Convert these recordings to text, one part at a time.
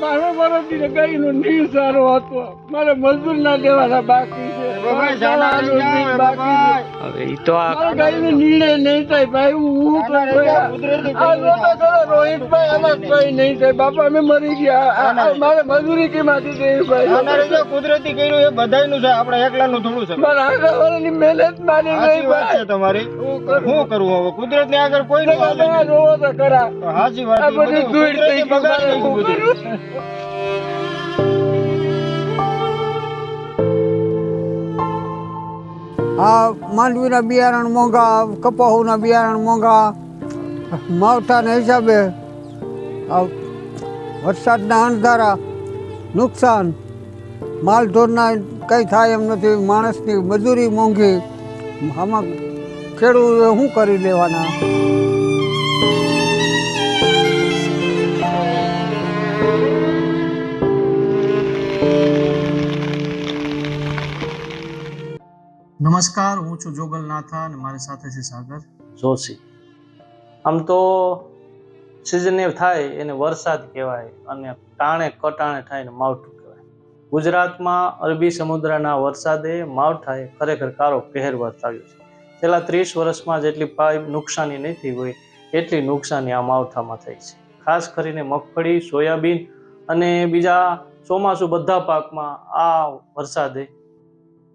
મારે મારો દીને નીર સારો હતો. મારે મજૂર ના દેવાના બાકી છે. બાકી. હવે ઈ તો આ મારા નીડે નહીં થાય ભાઈ હું રોહિતભાઈ આમાં કઈ નહીં થાય. બાપા અમે મરી ગયા. મારે મજૂરી કેમાંથી દેવી આના ભાઈ? રીતે કુદરતી કર્યું એ બધાયનું છે. આપણે એકલાનું થોડું છે. મારા આગળ વાળાની મહેનત મારી ગઈ વાત છે ભાઈ. તમારી. હું કરું? શું કરવું હવે? કુદરતની આગળ કોઈ તમે રોવો તો કરા હાજી વાત આ બધી ધૂળ થઈ કુદરતી આ માંડવીના બિયારણ મોંઘા કપાહુના બિયારણ મોંઘા. માવઠાના હિસાબે વરસાદના અણધારા નુકસાન. માલઢોરના કંઈ થાય એમ નથી, માણસની મજૂરી મોંઘી. આમાં ખેડૂત શું કરી લેવાના? નમસ્કાર, હું છું જોગલ નાથા અને મારી સાથે છે સાગર. જોશી. આમ તો સિઝન થાય એને વરસાદ કહેવાય અને ટાણે કટાણે થાય ને માવઠું કહેવાય. ગુજરાતમાં અરબી સમુદ્રના વરસાદે માવઠાએ ખરેખર કારો કહેર વર્તાવ્યો છે. છેલ્લા ત્રીસ વર્ષમાં જેટલી પાઇપ નુકસાની નહીં થઈ હોય, એટલી નુકસાની આ માવઠામાં થઈ છે. ખાસ કરીને મગફળી, સોયાબીન અને બીજા ચોમાસું બધા પાકમાં આ વરસાદે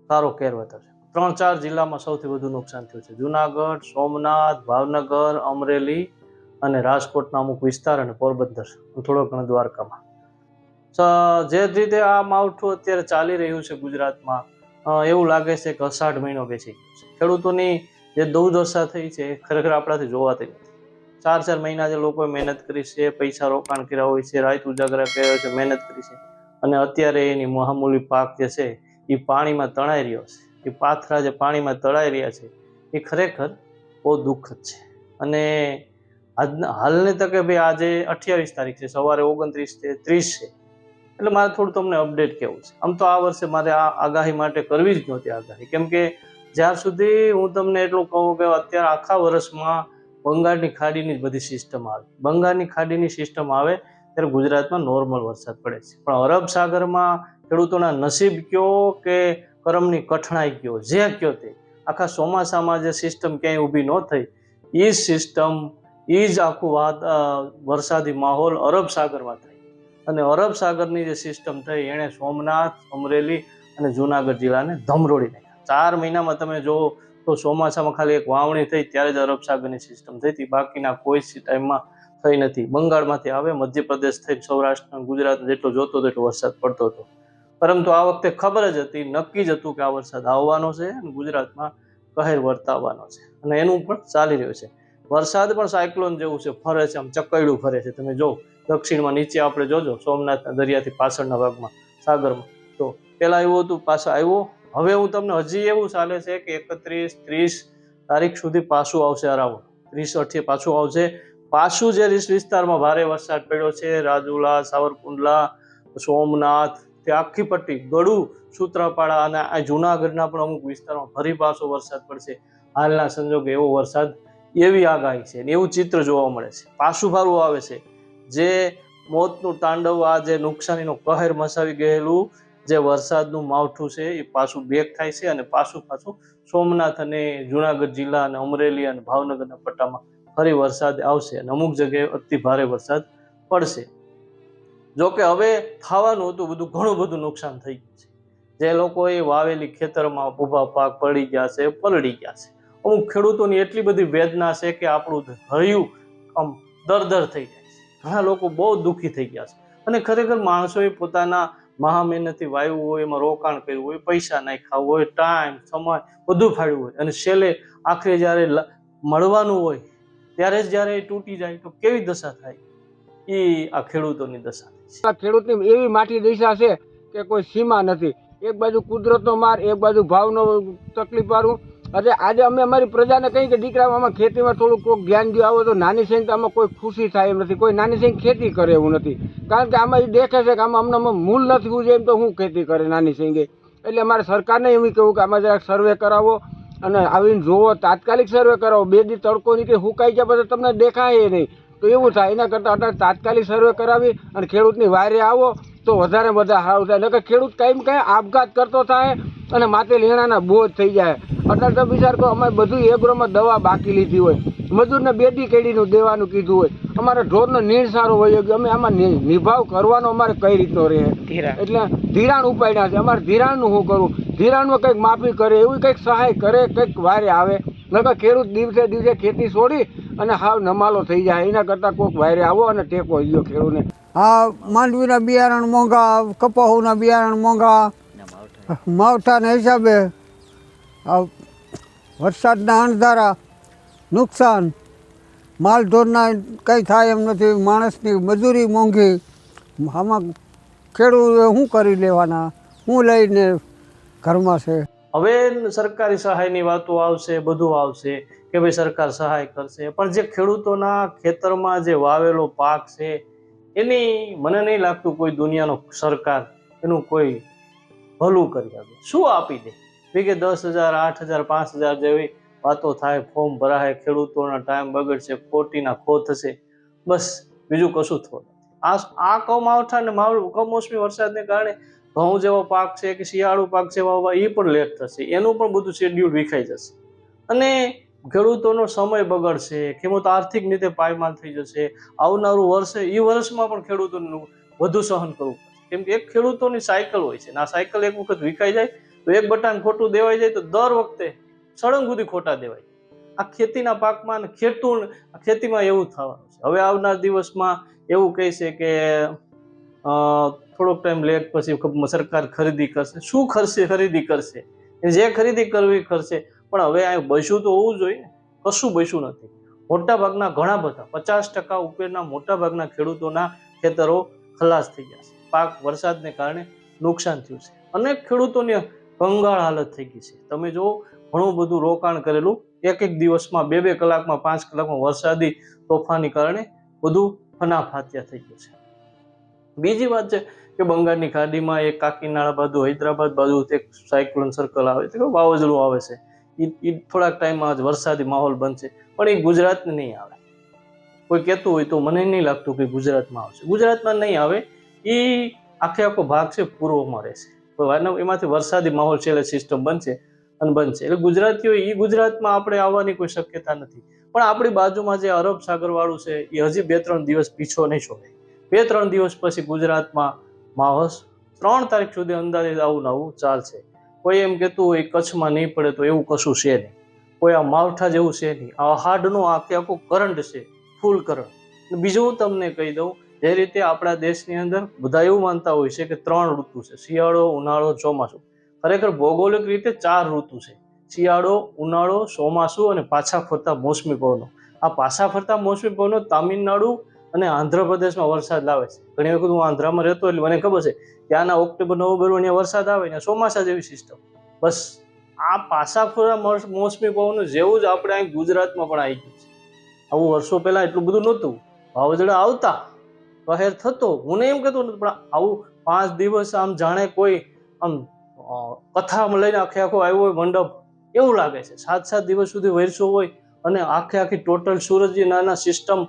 કારો કેર છે. ત્રણ ચાર જિલ્લામાં સૌથી વધુ નુકસાન થયું છે. જુનાગઢ, સોમનાથ, ભાવનગર, અમરેલી અને રાજકોટના અમુક વિસ્તાર અને પોરબંદર થોડો ઘણો દ્વારકામાં. જે રીતે આ માવઠું અત્યારે ચાલી રહ્યું છે ગુજરાતમાં એવું લાગે છે કે અષાઢ મહિનો બેસી ગયો છે. ખેડૂતોની જે દુર્દશા થઈ છે એ ખરેખર આપણાથી જોવાતી નથી. ચાર ચાર મહિના જે લોકોએ મહેનત કરી છે, પૈસા રોકાણ કર્યા હોય છે રાત ઉજાગરા કર્યા છે, મહેનત કરી છે અને અત્યારે એની મહામૂલી પાક જે છે એ પાણીમાં તણાઈ રહ્યો છે. એ પાથરા જે પાણીમાં તળાઈ રહ્યા છે, એ ખરેખર બહુ દુઃખદ છે. અને આજના, હાલની તકે ભાઈ આજે અઠ્યાવીસ તારીખ છે, સવારે ઓગણત્રીસ છે ત્રીસ છે. એટલે મારે થોડું તમને અપડેટ કહેવું છે. આમ તો આ વર્ષે મારે આ આગાહી માટે કરવી જ નહોતી આગાહી. કેમ કે જ્યાં સુધી હું તમને એટલું કહું કે અત્યારે આખા વર્ષમાં બંગાળની ખાડીની બધી સિસ્ટમ આવે. બંગાળની ખાડીની સિસ્ટમ આવે ત્યારે ગુજરાતમાં નોર્મલ વરસાદ પડે છે. પણ અરબ સાગરમાં ખેડૂતોના નસીબ કયો કે કરમની કઠણાઈ કયો જે કયો તે? આખા ચોમાસામાં જે સિસ્ટમ ક્યાંય ઊભી ન થઈ, એ સિસ્ટમ એ જ આખું વાત વરસાદી માહોલ અરબ સાગરમાં થઈ અને અરબ સાગરની જે સિસ્ટમ થઈ, એણે સોમનાથ, અમરેલી અને જુનાગઢ જિલ્લાને ધમરોડી નાખ્યા. ચાર મહિનામાં તમે જો તો ચોમાસામાં ખાલી એક વાવણી થઈ, ત્યારે જ અરબ સાગરની સિસ્ટમ થઈ હતી. બાકીના કોઈ ટાઈમમાં થઈ નથી. બંગાળમાંથી આવે, મધ્યપ્રદેશ થઈ સૌરાષ્ટ્ર ગુજરાત જેટલો જોતો તેટલો વરસાદ પડતો હતો. પરંતુ આ વખતે ખબર જ હતી, નક્કી જ હતું કે આ વરસાદ આવવાનો છે અને ગુજરાતમાં કહેર વર્તાવવાનો છે અને એનું પણ ચાલી રહ્યું છે. વરસાદ પણ સાયક્લોન જેવું છે, ફરે છે, આમ ચકૈડું ફરે છે. તમે જો, દક્ષિણમાં નીચે આપણે જોજો, સોમનાથના દરિયાથી પાછળના ભાગમાં, સાગરમાં. તો પહેલાં એવું હતું, પાછા આવ્યો. હવે હું તમને હજી એવું ચાલે છે કે એકત્રીસ ત્રીસ તારીખ સુધી પાછું આવશે અરાઉન્ડ ત્રીસ અઠે પાછું આવશે. પાછું જે વિસ્તારમાં ભારે વરસાદ પડ્યો છે, રાજુલા, સાવરકુંડલા, સોમનાથ તે આખી પટ્ટી, ગળું, સૂત્રાપાડા અને આ જુનાગઢના પણ અમુક વિસ્તારમાં ફરી પાછો વરસાદ પડશે. હાલના સંજોગે એવો વરસાદ, એવી આગાહી છે ને એવું ચિત્ર જોવા મળે છે. પાછું ભારું આવે છે. જે મોતનું તાંડવ આ જે નુકસાનીનો કહેર મસાવી ગયેલું, જે વરસાદનું માવઠું છે, એ પાછું બેક થાય છે અને પાછું પાછું સોમનાથ અને જુનાગઢ જિલ્લા અને અમરેલી અને ભાવનગરના પટ્ટામાં ફરી વરસાદ આવશે અને અમુક જગ્યાએ અતિ ભારે વરસાદ પડશે. જો કે હવે થવાનું હતું, બધું ઘણું બધું નુકસાન થઈ ગયું છે. જે લોકોએ વાવેલી ખેતરમાં ઊભા પાક પડી ગયા છે, પલળી ગયા છે. અમુક ખેડૂતોની એટલી બધી વેદના છે કે આપણું હૈયું આમ દરદર થઈ જાય છે. ઘણા લોકો બહુ દુઃખી થઈ ગયા છે. અને ખરેખર માણસોએ પોતાના મહા મહેનતથી વાવ્યું હોય, એમાં રોકાણ કર્યું હોય, પૈસા નાખ્યા હોય, ટાઈમ, સમય બધું ફાળ્યું હોય. અને છેલ્લે આખરે જ્યારે મળવાનું હોય, ત્યારે જ જ્યારે તૂટી જાય તો કેવી દશા થાય? એ આ ખેડૂતોની દશા છે. ખેડૂતની એવી માટી દિશા છે કે કોઈ સીમા નથી. એક બાજુ કુદરતનો માર, એક બાજુ ભાવનો તકલીફ વાળું. એટલે આજે અમે અમારી પ્રજાને કહીએ કે દીકરા આમાં ખેતીમાં થોડું કોઈક ધ્યાન દો આવો તો નાની સૈન તો આમાં કોઈ ખુશી થાય એમ નથી. કોઈ નાની સૈન ખેતી કરે એવું નથી. કારણ કે આમાં એ દેખે છે કે આમાં અમને મૂલ નથી ઉજે એમ તો હું ખેતી કરે નાની સૈંગે એટલે અમારે સરકારને એવું કહેવું કે આમાં જરાક સર્વે કરાવો અને આવીને જોવો તાત્કાલિક સર્વે કરાવો. બે દી તડકો નીકળે, હુકાઈ ગયા પછી તમને દેખાય નહીં. તો એવું થાય એના કરતાં અત્યારે તાત્કાલિક સર્વે કરાવી અને ખેડૂતની વાયરે આવો તો વધારે બધા સારું થાય નકર ખેડૂત કાંઈ કાંઈ આપઘાત કરતો થાય અને માથે લેણાના બોજ થઈ જાય. અત્યારે તો વિચાર કરો અમારે બધું એગ્રોમાં દવા બાકી લીધી હોય. મજૂરને બેડી કેડીનું દેવાનું કીધું હોય. અમારે ઢોરનો નીણ સારો હોય ગયો. અમે આમાં નિભાવ કરવાનો અમારે કઈ રીતનો રહે? એટલે ધિરાણ ઉપાડ્યા છે. અમારે ધિરાણનું શું કરવું ધિરાણમાં કંઈક માફી કરે એવી કંઈક સહાય કરે કંઈક વારે આવે. નકર ખેડૂત દિવસે દિવસે ખેતી છોડી અને હાવ નમાલો થઈ જાય. એના કરતાં કોઈક વાયરે આવો અને ટેકો ગયો ખેડૂતને આ માંડવીના બિયારણ મોંઘા કપાહુના બિયારણ મોંઘા માવઠાના હિસાબે આ વરસાદના અણધારા નુકસાન માલઢોરના કંઈ થાય એમ નથી. માણસની મજૂરી મોંઘી. આમાં ખેડૂત શું કરી લેવાના? હું લઈને ઘરમાં છે? હવે સરકારી સહાયની વાતો આવશે બધું આવશે. કે ભાઈ સરકાર સહાય કરશે. પણ જે ખેડૂતોના ખેતરમાં જે વાવેલો પાક છે, એની મને નહીં લાગતું કોઈ દુનિયાનો સરકાર એનું કોઈ ભલું કરી આપે. શું આપી દે? કે દસ હજાર, આઠ હજાર, પાંચ હજાર જેવી વાતો થાય, ફોર્મ ભરાય, ખેડૂતોના ટાઈમ બગડશે ખોટીના ખો થશે. બસ, બીજું કશું થતું. આ આ કમાવઠા ને કમોસમી વરસાદને કારણે ઘઉં જેવો પાક છે કે શિયાળુ પાક છે, વાવવા એ પણ લેટ થશે. એનું પણ બધું શેડ્યુલ વિખાઈ જશે. અને ખેડૂતોનો સમય બગડશે, ખેડૂત આર્થિક રીતે પાયમાલ થઈ જશે, આવનારું વર્ષે એ વર્ષમાં પણ ખેડૂતોનું વધુ સહન કરવું કેમ કે એક ખેડૂતોની સાયકલ હોય છે આ સાયકલ એક વખત વિકાઈ જાય, તો એક બટાન ખોટું દેવાઈ જાય, તો દર વખતે સળંગ સુધી ખોટા દેવાય. આ ખેતીના પાકમાં ખેતું ખેતીમાં એવું થવાનું છે. હવે આવનાર દિવસમાં એવું કહે છે કે થોડોક ટાઈમ લેટ પછી સરકાર ખરીદી કરશે. શું ખર્ચે ખરીદી કરશે. જે ખરીદી કરવી કરશે પણ હવે આ બસ્યું તો હોવું જોઈએ. કશું બસ્યું નથી. મોટાભાગના ઘણા બધા, પચાસ ટકા ઉપરના મોટાભાગના ખેડૂતોના ખેતરો ખલાસ થઈ ગયા છે. પાક વરસાદને કારણે નુકસાન થયું છે. અનેક ખેડૂતોની કંગાળ હાલત થઈ ગઈ છે. તમે જો ઘણું બધું રોકાણ કરેલું. એક એક દિવસમાં બે બે કલાકમાં પાંચ કલાકમાં વરસાદી તોફાની કારણે બધું ફનાફાત્યા થઈ ગયું છે. બીજી વાત છે કે બંગાળની ખાડીમાં એક કાકીનાળા બાજુ, હૈદરાબાદ બાજુ એક સાયક્લોન સર્કલ આવે છે વાવાઝોડું આવે છે. એ થોડાક ટાઈમમાં જ વરસાદી માહોલ બનશે. પણ એ ગુજરાતને નહીં આવે. કોઈ કહેતું હોય તો મને નહીં લાગતું કે ગુજરાતમાં આવશે. ગુજરાતમાં નહીં આવે. એ આખે આખો ભાગ છે પૂર્વમાં રહેશે. એમાંથી વરસાદી માહોલ છે સિસ્ટમ બનશે અને બનશે. એટલે ગુજરાતીઓ એ ગુજરાતમાં આપણે આવવાની કોઈ શક્યતા નથી. પણ આપણી બાજુમાં જે અરબ સાગરવાળું છે એ હજી બે ત્રણ દિવસ પીછો નહીં છોડે. બે ત્રણ દિવસ પછી ગુજરાતમાં માહોલ ત્રણ તારીખ સુધી અંદાજે આવું ને આવું ચાલશે. કોઈ એમ કહેતું હોય કચ્છમાં નહીં પડે તો એવું કશું છે નહીં. કોઈ આ માવઠા જેવું છે નહીં. આ હાડનું આખે આખું કરંટ છે ફૂલ કરંટ બીજું હું તમને કહી દઉં, જે રીતે આપણા દેશની અંદર બધા એવું માનતા હોય છે કે ત્રણ ઋતુ છે. શિયાળો, ઉનાળો, ચોમાસું. ખરેખર ભૌગોલિક રીતે ચાર ઋતુ છે. શિયાળો, ઉનાળો, ચોમાસું અને પાછા ફરતા મોસમી પવનો. આ પાછા ફરતા મોસમી પવનો તામિલનાડુ અને આંધ્રપ્રદેશમાં વરસાદ લાવે છે. ઘણી વખત હું આંધ્રામાં રહેતો એટલે મને ખબર છે ત્યાંના ઓક્ટોબર, નવેમ્બર અહીંયા વરસાદ આવે ને ચોમાસા જેવી સિસ્ટમ બસ, આ ફરતા મોસમી પવન જેવું જ આપણે અહીં ગુજરાતમાં પણ આવી ગયું છે. આવું વર્ષો પહેલા એટલું બધું નહોતું. વાવાઝોડા આવતા, કહેર થતો. હું એમ કહેતો નથી પણ આવું પાંચ દિવસ આમ જાણે કોઈ આમ કથામાં લઈને આખે આખો આવ્યો હોય મંડપ, એવું લાગે છે. સાત સાત દિવસ સુધી વરસો હોય અને આખે આખી ટોટલ સૂરજની નાના સિસ્ટમ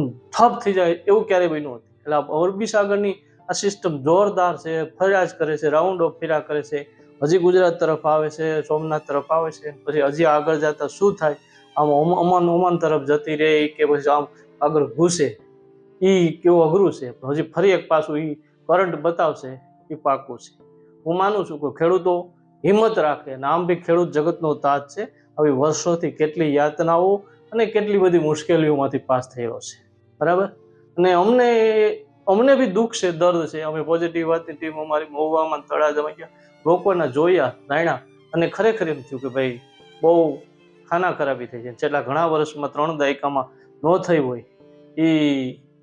ઠપ થઈ જાય એવું ક્યારેય બન્યું નથી. એટલે આ અરબી સાગરની આ સિસ્ટમ જોરદાર છે, ફર્યા જ કરે છે રાઉન્ડ ઓફ ફેર્યા કરે છે. હજી ગુજરાત તરફ આવે છે, સોમનાથ તરફ આવે છે, પછી હજી આગળ જતા શું થાય? આમ ઓમ- ઓમાન ઓમાન તરફ જતી રહે કે પછી આમ આગળ ઘૂસે. એ કેવું અઘરું છે. હજી ફરી એક પાછું એ કરંટ બતાવશે એ પાકું છે. હું માનું છું કે ખેડૂતો હિંમત રાખે અને આમ બી ખેડૂત જગતનો તાજ છે. આવી વર્ષોથી કેટલી યાતનાઓ અને કેટલી બધી મુશ્કેલીઓમાંથી પાસ થયેલો છે. બરાબર? અને અમને અમને બી દુઃખ છે, દર્દ છે. અમે પોઝિટિવ વાતની ટીમ અમારી મહુવામાં તળાજામાં ગયા. લોકોના જોયા જાણ્યા અને ખરેખર એમ થયું કે ભાઈ, બહુ ખાના ખરાબી થઈ છે છેલ્લા ઘણા વર્ષમાં ત્રણ દાયકામાં ન થઈ હોય, એ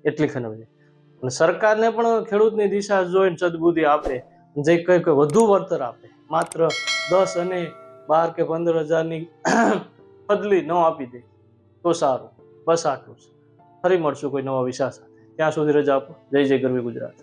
એટલી ખરાબ અને સરકારને પણ ખેડૂતની દિશા જોઈને સદબુદ્ધિ આપે જે કંઈક વધુ વળતર આપે, માત્ર દસ અને બાર કે પંદર હજારની બદલી ન આપી દે. તો સારું. બસ આટલું જ. ફરી મળશું કોઈ નવા વિષય સાથે. ત્યાં સુધી રજા આપો. જય જય ગરવી ગુજરાત.